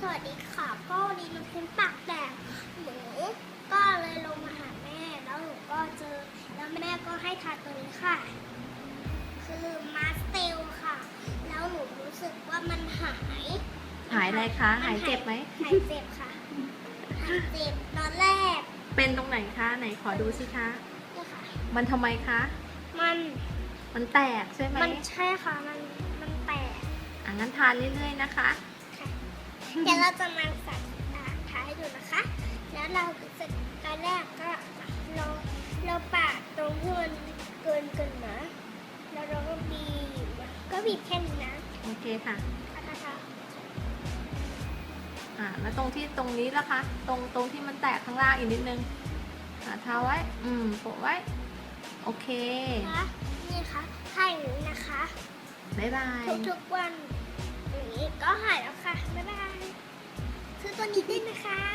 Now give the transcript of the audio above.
สวัสดีค่ะ ก็วันนี้หนูเป็นปากแดงหนูก็เลยลงมาหาแม่ แล้วหนูก็เจอ แล้วแม่ก็ให้ทานตัวนี้ค่ะ คือมาสเตลค่ะ แล้วหนูรู้สึกว่ามันหาย หายอะไรคะ หายเจ็บไหม หายเจ็บค่ะ หายเจ็บตอนแรก เป็นตรงไหนคะ ไหนขอดูสิคะเนี่ยค่ะ มันทำไมคะ มัน มันแตกใช่ไหมมันใช่ค่ะ มัน มันแตกอะงั้นทานเรื่อยๆนะคะค่ะ เดี๋ยวเราจะมาใส่ตาท้ายดูนะคะ แล้วเราจะตอนแรกก็เราเราปาดตรงที่มันเกินเกินนะแล้วเราก็บีบก็บีบแค่นี้นะโอเคค่ะนะคะอ่าแล้วตรงที่ตรงนี้ล่ะคะ ตรงตรงที่มันแตกข้างล่างอีกนิดนึงอ่าทาไว้ อืมโปะไว้ โอเคนะคะนี่ค่ะถ้าอย่างนี้นะคะ บ๊ายบาย ทุกๆวันอย่างนี้ก็หายแล้วค่ะ นะคะ